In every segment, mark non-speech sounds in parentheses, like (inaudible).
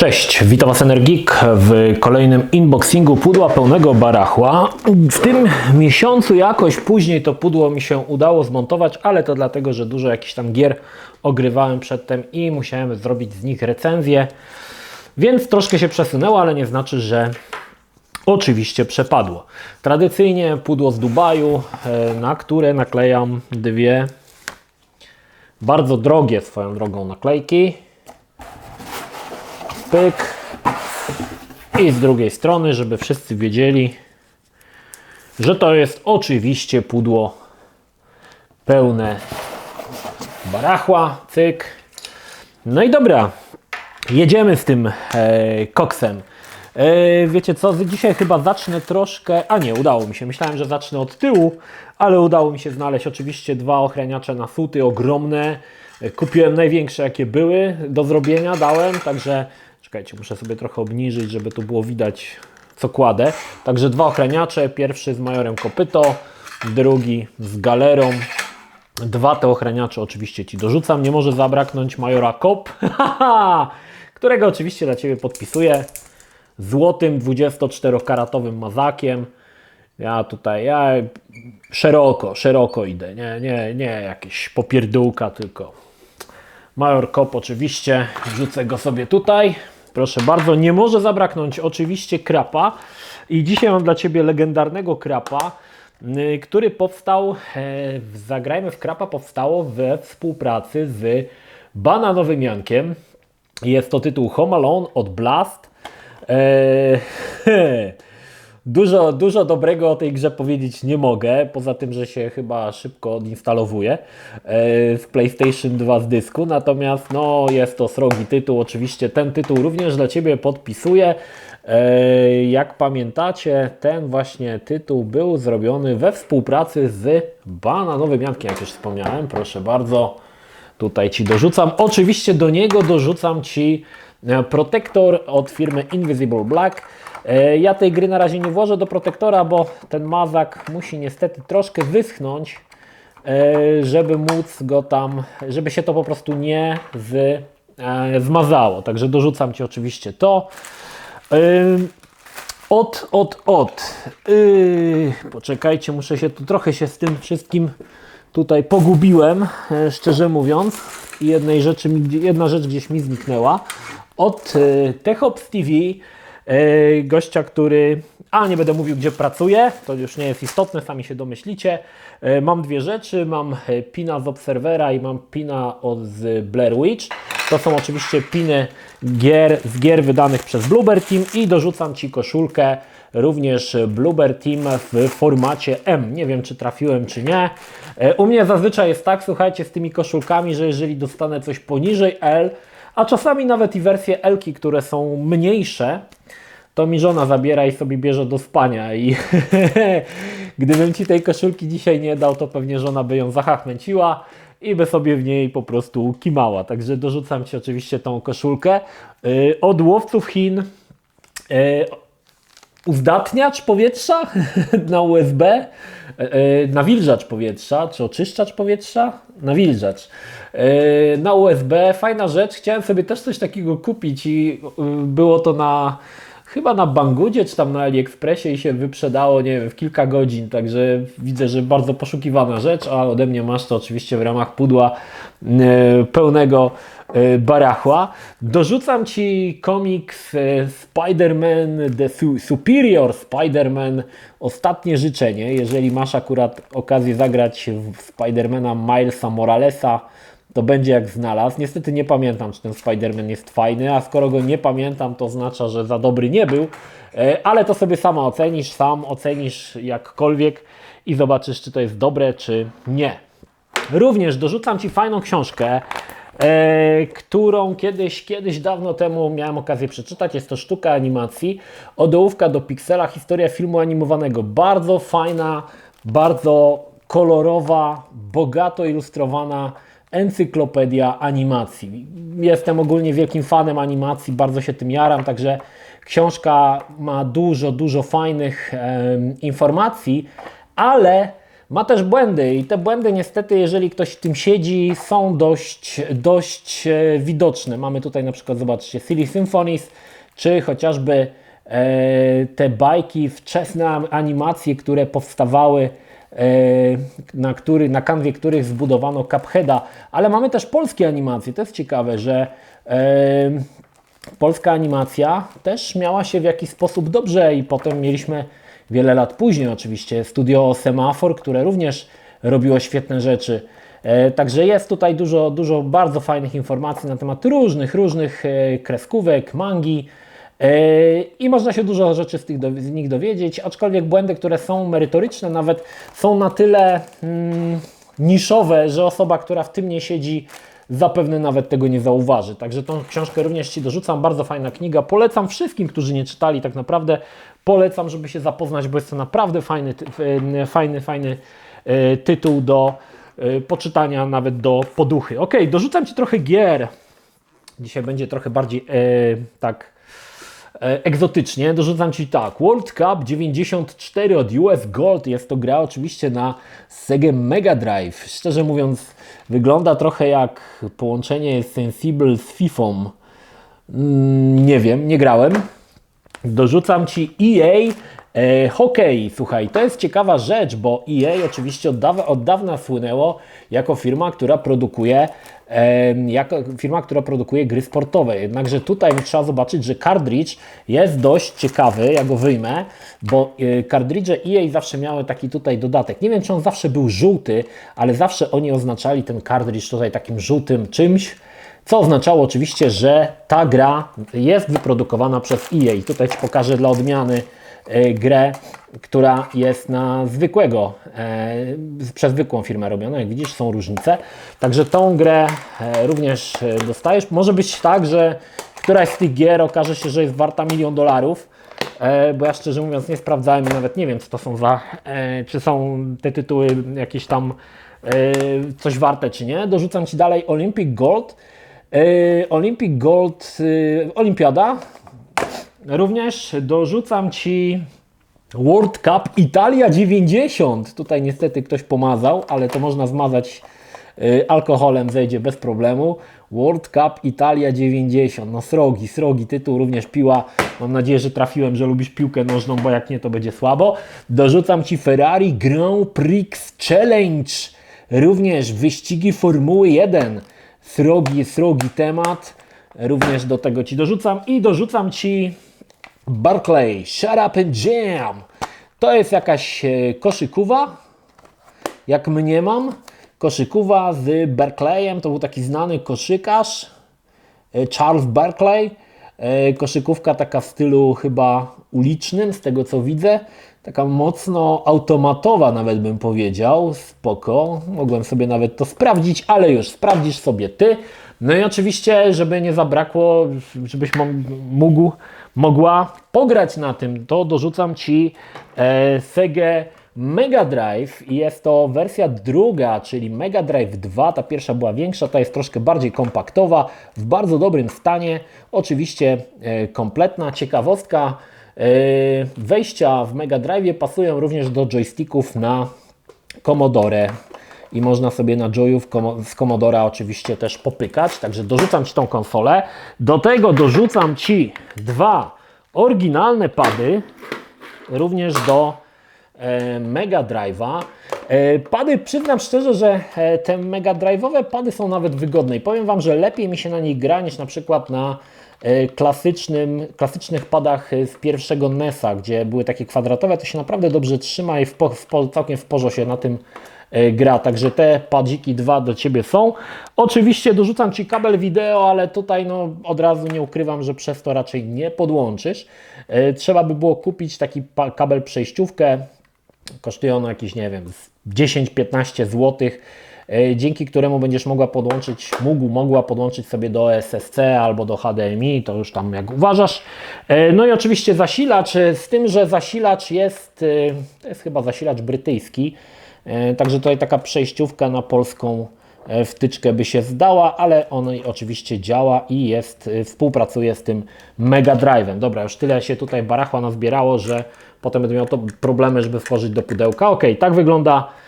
Cześć, witam Was Energik w kolejnym unboxingu pudła pełnego barachła. W tym miesiącu jakoś później to pudło mi się udało zmontować, ale to dlatego, że dużo jakichś tam gier ogrywałem przedtem i musiałem zrobić z nich recenzję. Więc troszkę się przesunęło, ale nie znaczy, że oczywiście przepadło. Tradycyjnie pudło z Dubaju, e, na które naklejam dwie bardzo drogie swoją drogą naklejki. Pyk. I z drugiej strony, żeby wszyscy wiedzieli, że to jest oczywiście pudło pełne barachła, cyk. No i dobra, jedziemy z tym e, koksem. E, wiecie co, dzisiaj chyba zacznę troszkę, a nie, udało mi się, myślałem, że zacznę od tyłu, ale udało mi się znaleźć oczywiście dwa ochraniacze na suty, ogromne. E, Kupiłem największe jakie były, do zrobienia dałem, także czekajcie, muszę sobie trochę obniżyć, żeby tu było widać co kładę. Także dwa ochraniacze, pierwszy z majorem kopyto, drugi z galerą. Dwa te ochraniacze oczywiście Ci dorzucam, nie może zabraknąć majora kop, (laughs) którego oczywiście dla Ciebie podpisuję złotym 24-karatowym mazakiem. Ja tutaj, ja szeroko, szeroko idę, nie, nie, nie jakieś popierdółka, tylko Major Kop oczywiście, wrzucę go sobie tutaj. Proszę bardzo, nie może zabraknąć oczywiście krapa. I dzisiaj mam dla Ciebie legendarnego krapa, y, który powstał, e, Zagrajmy w krapa powstało we współpracy z Bananowym Jankiem. Jest to tytuł Home Alone od Blast. (laughs) Eee, Dużo, dużo dobrego o tej grze powiedzieć nie mogę, poza tym, że się chyba szybko odinstalowuje z PlayStation 2 z dysku, natomiast no, jest to srogi tytuł, oczywiście ten tytuł również dla Ciebie podpisuję. E, Jak pamiętacie, ten właśnie tytuł był zrobiony we współpracy z Bananowym Jankiem, jak już wspomniałem, proszę bardzo. Tutaj Ci dorzucam. Oczywiście do niego dorzucam Ci protektor od firmy Invisible Black. E, Ja tej gry na razie nie włożę do protektora, bo ten mazak musi niestety troszkę wyschnąć, e, żeby móc go tam, żeby się to po prostu nie z, e, zmazało. Także dorzucam Ci oczywiście to. Od, od, od. Poczekajcie, muszę się tu trochę się z tym wszystkim tutaj pogubiłem, e, szczerze mówiąc. Jednej rzeczy, jedna rzecz gdzieś mi zniknęła. Od e, TechOps TV, e, gościa, który, a nie będę mówił gdzie pracuje, to już nie jest istotne, sami się domyślicie. E, Mam dwie rzeczy, mam pina z Observera i mam pina z Blair Witch. To są oczywiście piny gier, z gier wydanych przez Bloober Team i dorzucam Ci koszulkę również Bloober Team w formacie M. Nie wiem, czy trafiłem, czy nie. U mnie zazwyczaj jest tak, słuchajcie, z tymi koszulkami, że jeżeli dostanę coś poniżej L, a czasami nawet i wersje L, które są mniejsze, to mi żona zabiera i sobie bierze do spania. I (laughs) gdybym ci tej koszulki dzisiaj nie dał, to pewnie żona by ją zachachmęciła i by sobie w niej po prostu kimała. Także dorzucam ci oczywiście tą koszulkę. Yy, Od łowców Chin. Yy, uzdatniacz powietrza (laughs) na USB, nawilżacz powietrza, czy oczyszczacz powietrza? Nawilżacz. E, Na USB, fajna rzecz. Chciałem sobie też coś takiego kupić i y, było to na chyba na Bangudzie, czy tam na AliExpressie i się wyprzedało, nie wiem, w kilka godzin, także widzę, że bardzo poszukiwana rzecz, a ode mnie masz to oczywiście w ramach pudła e, pełnego e, barachła. Dorzucam Ci komiks e, Spider-Man The Su- Superior Spider-Man Ostatnie Życzenie. Jeżeli masz akurat okazję zagrać w Spidermana Milesa Moralesa, to będzie jak znalazł. Niestety nie pamiętam, czy ten Spider-Man jest fajny, a skoro go nie pamiętam, to oznacza, że za dobry nie był, E, ale to sobie sama ocenisz, sam ocenisz jakkolwiek i zobaczysz, czy to jest dobre, czy nie. Również dorzucam Ci fajną książkę, e, którą kiedyś, kiedyś dawno temu miałem okazję przeczytać. Jest to sztuka animacji od ołówka do piksela, historia filmu animowanego. Bardzo fajna, bardzo kolorowa, bogato ilustrowana encyklopedia animacji. Jestem ogólnie wielkim fanem animacji, bardzo się tym jaram, także książka ma dużo, dużo fajnych em, informacji, ale ma też błędy i te błędy niestety, jeżeli ktoś w tym siedzi, są dość, dość e, widoczne. Mamy tutaj na przykład, zobaczcie, Silly Symphonies, czy chociażby e, te bajki, wczesne animacje, które powstawały e, na, który, na kanwie których zbudowano Cupheada, ale mamy też polskie animacje. To jest ciekawe, że e, polska animacja też miała się w jakiś sposób dobrze i potem mieliśmy wiele lat później oczywiście studio Semafor, które również robiło świetne rzeczy. E, Także jest tutaj dużo, dużo bardzo fajnych informacji na temat różnych, różnych e, kreskówek, mangi e, i można się dużo rzeczy z, tych, z nich dowiedzieć, aczkolwiek błędy, które są merytoryczne, nawet są na tyle mm, niszowe, że osoba, która w tym nie siedzi, zapewne nawet tego nie zauważy. Także tą książkę również Ci dorzucam, bardzo fajna kniga. Polecam wszystkim, którzy nie czytali, tak naprawdę polecam, żeby się zapoznać, bo jest to naprawdę fajny, fajny, fajny e, tytuł do e, poczytania, nawet do poduchy. Ok, dorzucam Ci trochę gier. Dzisiaj będzie trochę bardziej e, tak egzotycznie. Dorzucam Ci tak. World Cup 94 od US Gold. Jest to gra oczywiście na Sega Mega Drive. Szczerze mówiąc, wygląda trochę jak połączenie Sensible z FIFA. Mm, nie wiem, nie grałem. Dorzucam Ci EA e, Hokej. Słuchaj, to jest ciekawa rzecz, bo EA oczywiście od, od dawna słynęło jako firma, która produkuje e, jako firma, która produkuje gry sportowe. Jednakże tutaj trzeba zobaczyć, że cartridge jest dość ciekawy, ja go wyjmę, bo e, cartridge EA zawsze miały taki tutaj dodatek. Nie wiem, czy on zawsze był żółty, ale zawsze oni oznaczali ten cartridge tutaj takim żółtym czymś. Co oznaczało oczywiście, że ta gra jest wyprodukowana przez EA. Tutaj Ci pokażę dla odmiany e, grę, która jest na zwykłego, e, przez zwykłą firmę robiona. Jak widzisz, są różnice. Także tą grę e, również e, dostajesz. Może być tak, że któraś z tych gier okaże się, że jest warta milion dolarów. E, bo ja szczerze mówiąc nie sprawdzałem i nawet nie wiem, co to są za, e, czy są te tytuły jakieś tam e, coś warte, czy nie. Dorzucam Ci dalej Olympic Gold. E, Olympic Gold, e, Olimpiada. Również dorzucam Ci World Cup Italia 90. Tutaj niestety ktoś pomazał, ale to można zmazać y, alkoholem, zejdzie bez problemu. World Cup Italia 90. No srogi, srogi tytuł, również piła. Mam nadzieję, że trafiłem, że lubisz piłkę nożną, bo jak nie, to będzie słabo. Dorzucam Ci Ferrari Grand Prix Challenge. Również wyścigi Formuły 1. Srogi, srogi temat. Również do tego Ci dorzucam i dorzucam Ci Barclay, Shut Up and Jam. To jest jakaś e, koszykuwa, jak mniemam. Koszykuwa z Berkeleyem, to był taki znany koszykarz, e, Charles Berkeley. E, Koszykówka taka w stylu chyba ulicznym, z tego co widzę. Taka mocno automatowa nawet bym powiedział. Spoko. Mogłem sobie nawet to sprawdzić, ale już sprawdzisz sobie Ty. No i oczywiście, żeby nie zabrakło, żebyś mógł, mogła pograć na tym, to dorzucam Ci e, Sega Mega Drive i jest to wersja druga, czyli Mega Drive 2. Ta pierwsza była większa, ta jest troszkę bardziej kompaktowa, w bardzo dobrym stanie. Oczywiście e, kompletna ciekawostka. e, Wejścia w Mega Drive pasują również do joysticków na Commodore i można sobie na komo- z Commodora oczywiście też popykać, także dorzucam Ci tą konsolę. Do tego dorzucam Ci dwa oryginalne pady, również do e, Mega Drive'a. E, pady, przyznam szczerze, że e, te Mega Drive'owe pady są nawet wygodne i powiem Wam, że lepiej mi się na nich gra niż na przykład na klasycznym, klasycznych padach e, z pierwszego NES-a, gdzie były takie kwadratowe, to się naprawdę dobrze trzyma i w, po, w, całkiem w porządku się na tym e, gra. Także te padziki dwa do Ciebie są. Oczywiście dorzucam Ci kabel wideo, ale tutaj no, od razu nie ukrywam, że przez to raczej nie podłączysz. E, Trzeba by było kupić taki kabel przejściówkę. Kosztuje ono jakieś, nie wiem, z 10-15 zł, e, dzięki któremu będziesz mogła podłączyć, mógł, mogła podłączyć sobie do SSC albo do HDMI, to już tam jak uważasz. E, No i oczywiście zasilacz, e, z tym, że zasilacz jest, e, to jest chyba zasilacz brytyjski, e, także tutaj taka przejściówka na polską e, wtyczkę by się zdała, ale on oczywiście działa i jest, e, współpracuje z tym Mega Drive'em. Dobra, już tyle się tutaj barachła nazbierało, że potem będę miał to problemy, żeby włożyć do pudełka. Ok, tak wygląda E,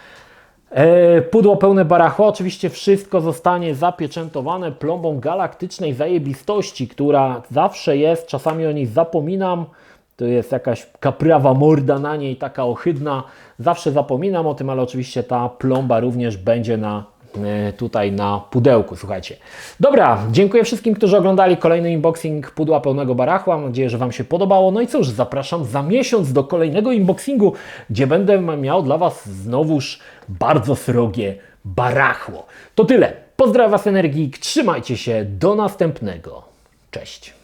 Pudło pełne barachła, oczywiście wszystko zostanie zapieczętowane plombą galaktycznej zajebistości, która zawsze jest, czasami o niej zapominam, to jest jakaś kaprawa morda na niej, taka ohydna, zawsze zapominam o tym, ale oczywiście ta plomba również będzie na e, tutaj na pudełku, słuchajcie. Dobra, dziękuję wszystkim, którzy oglądali kolejny unboxing pudła pełnego barachła. Mam nadzieję, że Wam się podobało. No i cóż, zapraszam za miesiąc do kolejnego unboxingu, gdzie będę miał dla Was znowuż bardzo srogie barachło. To tyle. Pozdrawiam Was Energik, trzymajcie się, do następnego. Cześć.